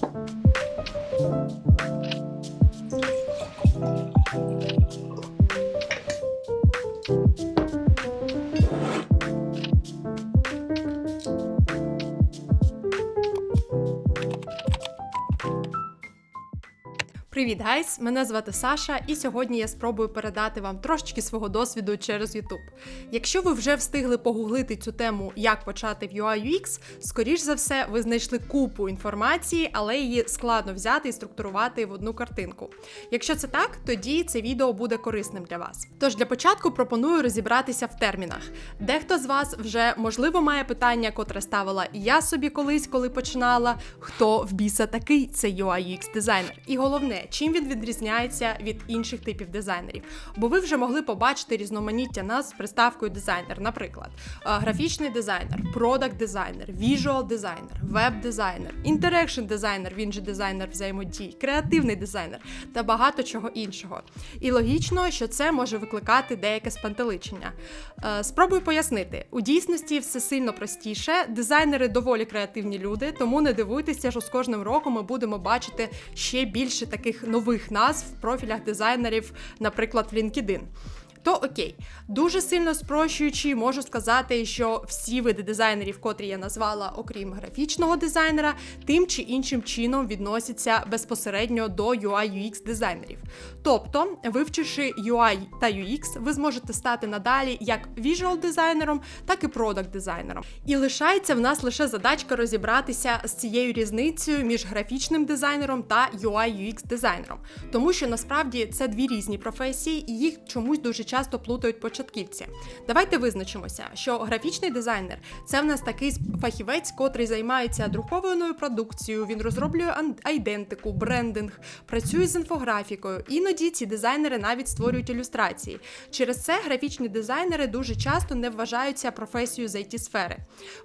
Thank you. Привіт, гайс! Мене звати Саша, і сьогодні я спробую передати вам трошечки свого досвіду через YouTube. Якщо ви вже встигли погуглити цю тему, як почати в UI UX, скоріш за все, ви знайшли купу інформації, але її складно взяти і структурувати в одну картинку. Якщо це так, тоді це відео буде корисним для вас. Тож для початку пропоную розібратися в термінах. Дехто з вас вже можливо має питання, котре ставила і я собі колись, коли починала. Хто в біса такий цей UI UX дизайнер? І головне, чим він відрізняється від інших типів дизайнерів. Бо ви вже могли побачити різноманіття нас з приставкою дизайнер, наприклад, е, графічний дизайнер, продакт дизайнер, віжуал дизайнер, веб-дизайнер, інтерекшн дизайнер, він же дизайнер взаємодій, креативний дизайнер та багато чого іншого. І логічно, що це може викликати деяке спантеличення. Е, Спробую пояснити, у дійсності все сильно простіше. Дизайнери доволі креативні люди, тому не дивуйтеся, що з кожним роком ми будемо бачити ще більше таких нових назв в профілях дизайнерів, наприклад, в LinkedIn. То окей, дуже сильно спрощуючи, можу сказати, що всі види дизайнерів, котрі я назвала, окрім графічного дизайнера, тим чи іншим чином відносяться безпосередньо до UI UX дизайнерів. Тобто, вивчивши UI та UX, ви зможете стати надалі як віжуал дизайнером, так і продакт дизайнером. І лишається в нас лише задачка розібратися з цією різницею між графічним дизайнером та UI UX дизайнером, тому що насправді це дві різні професії, і їх чомусь дуже часто плутають початківці. Давайте визначимося, що графічний дизайнер це в нас такий фахівець, котрий займається друкованою продукцією. Він розроблює айдентику, брендинг, працює з інфографікою. Іноді ці дизайнери навіть створюють ілюстрації. Через це графічні дизайнери дуже часто не вважаються професією з it сфери.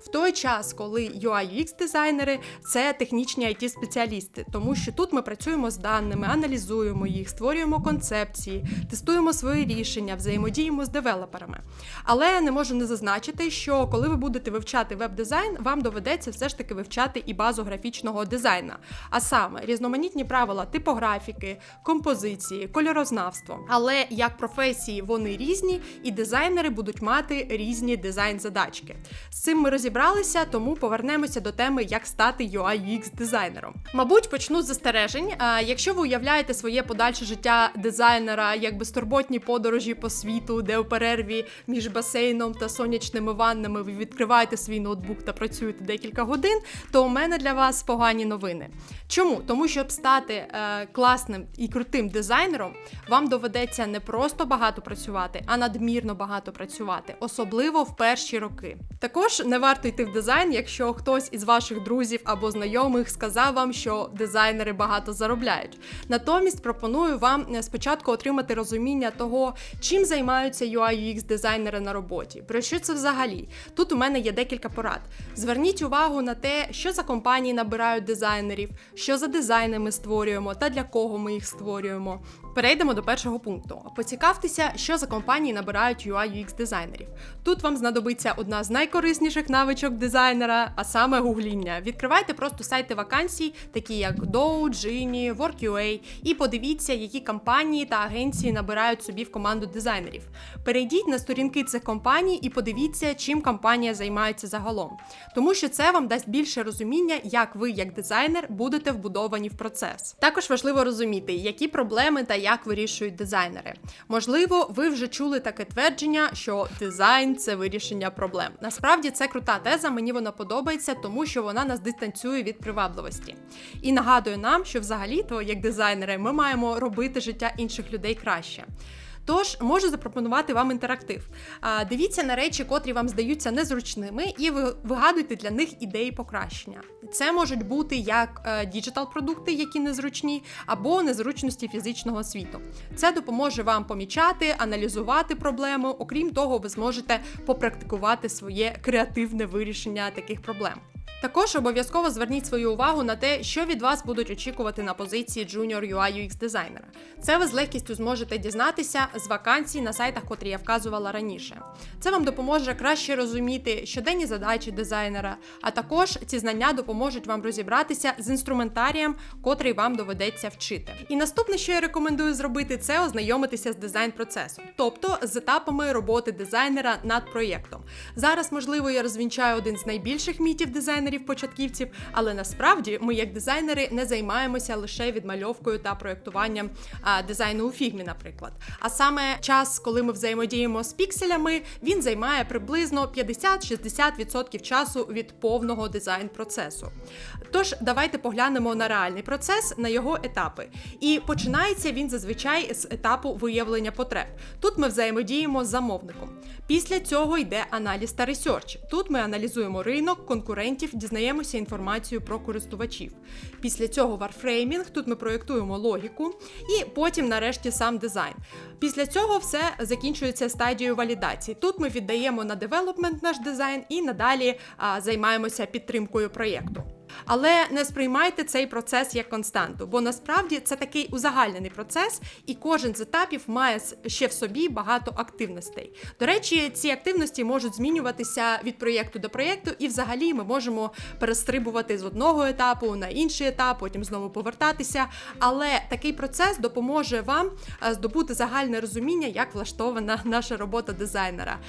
В той час, коли UI UX дизайнери це технічні it спеціалісти, тому що тут ми працюємо з даними, аналізуємо їх, створюємо концепції, тестуємо свої рішення, взаємодіємо з девелоперами. Але не можу не зазначити, що коли ви будете вивчати веб-дизайн, вам доведеться все ж таки вивчати і базу графічного дизайну, а саме різноманітні правила типографіки, композиції, кольорознавство. Але як професії вони різні, і дизайнери будуть мати різні дизайн-задачки. З цим ми розібралися, тому повернемося до теми, як стати UI дизайнером. Мабуть, почну з застережень. Якщо ви уявляєте своє подальше життя дизайнера як безтурботні подорожі по світу, де у перерві між басейном та сонячними ваннами ви відкриваєте свій ноутбук та працюєте декілька годин, то у мене для вас погані новини. Чому? Тому щоб стати е, класним і крутим дизайнером, вам доведеться не просто багато працювати, а надмірно багато працювати, особливо в перші роки. Також не варто йти в дизайн, якщо хтось із ваших друзів або знайомих сказав вам, що дизайнери багато заробляють. Натомість пропоную вам е, спочатку отримати розуміння того, чим займаються UI UX дизайнери на роботі. Про що це взагалі? Тут у мене є декілька порад. Зверніть увагу на те, що за компанії набирають дизайнерів, що за дизайни ми створюємо та для кого ми їх створюємо. Перейдемо до першого пункту. Поцікавтеся, що за компанії набирають UI UX дизайнерів. Тут вам знадобиться одна з найкорисніших навичок дизайнера, а саме гугління. Відкривайте просто сайти вакансій, такі як Dow, Gini, Work.ua, і подивіться, які компанії та агенції набирають собі в команду дизайнерів. Перейдіть на сторінки цих компаній і подивіться, чим компанія займається загалом. Тому що це вам дасть більше розуміння, як ви, як дизайнер, будете вбудовані в процес. Також важливо розуміти, які проблеми та як вирішують дизайнери. Можливо, ви вже чули таке твердження, що дизайн це вирішення проблем. Насправді це крута теза, мені вона подобається, тому що вона нас дистанціює від привабливості. І нагадує нам, що взагалі-то, як дизайнери, ми маємо робити життя інших людей краще. Тож можу запропонувати вам інтерактив. Дивіться на речі, котрі вам здаються незручними, і ви вигадуйте для них ідеї покращення. Це можуть бути як діджитал-продукти, які незручні, або незручності фізичного світу. Це допоможе вам помічати, аналізувати проблему. Окрім того, ви зможете попрактикувати своє креативне вирішення таких проблем. Також обов'язково зверніть свою увагу на те, що від вас будуть очікувати на позиції Junior UI UX дизайнера. Це ви з легкістю зможете дізнатися з вакансій на сайтах, котрі я вказувала раніше. Це вам допоможе краще розуміти щоденні задачі дизайнера, а також ці знання допоможуть вам розібратися з інструментарієм, котрий вам доведеться вчити. І наступне, що я рекомендую зробити, це ознайомитися з дизайн-процесом, тобто з етапами роботи дизайнера над проєктом. Зараз, можливо, я розвінчаю один з найбільших мітів дизайнерів-початківців, але насправді ми, як дизайнери, не займаємося лише відмальовкою та проєктуванням дизайну у фігмі, наприклад. А саме час, коли ми взаємодіємо з пікселями, він займає приблизно 50-60% часу від повного дизайн-процесу. Тож, давайте поглянемо на реальний процес, на його етапи. І починається він зазвичай з етапу виявлення потреб. Тут ми взаємодіємо з замовником. Після цього йде аналіз та ресерч. Тут ми аналізуємо ринок, конкурентів, дізнаємося інформацію про користувачів. Після цього варфреймінг, тут ми проєктуємо логіку, і потім, нарешті, сам дизайн. Після цього все закінчується стадією валідації. Тут ми віддаємо на девелопмент наш дизайн і надалі а, займаємося підтримкою проєкту. Але не сприймайте цей процес як константу, бо насправді це такий узагальнений процес, і кожен з етапів має ще в собі багато активностей. До речі, ці активності можуть змінюватися від проєкту до проєкту, і взагалі ми можемо перестрибувати з одного етапу на інший етап, потім знову повертатися. Але такий процес допоможе вам е, здобути загальне розуміння, як влаштована наша робота дизайнера.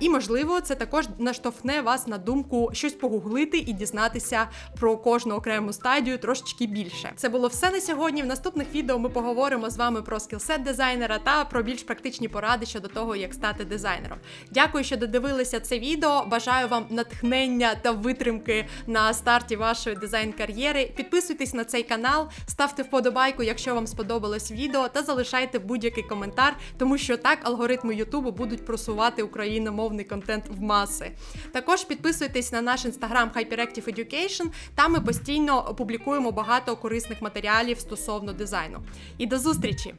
І можливо, це також наштовхне вас на думку щось погуглити і дізнатися про кожну окрему стадію трошечки більше. Це було все на сьогодні. В наступних відео ми поговоримо з вами про скілсет дизайнера та про більш практичні поради щодо того, як стати дизайнером. Дякую, що додивилися це відео. Бажаю вам натхнення та витримки на старті вашої дизайн-кар'єри. Підписуйтесь на цей канал, ставте вподобайку, якщо вам сподобалось відео, та залишайте будь-який коментар, тому що так алгоритми Ютубу будуть просувати україномовний контент в маси. Також підписуйтесь на наш інстаграм Hyperactive Education. Там ми постійно публікуємо багато корисних матеріалів стосовно дизайну. І до зустрічі!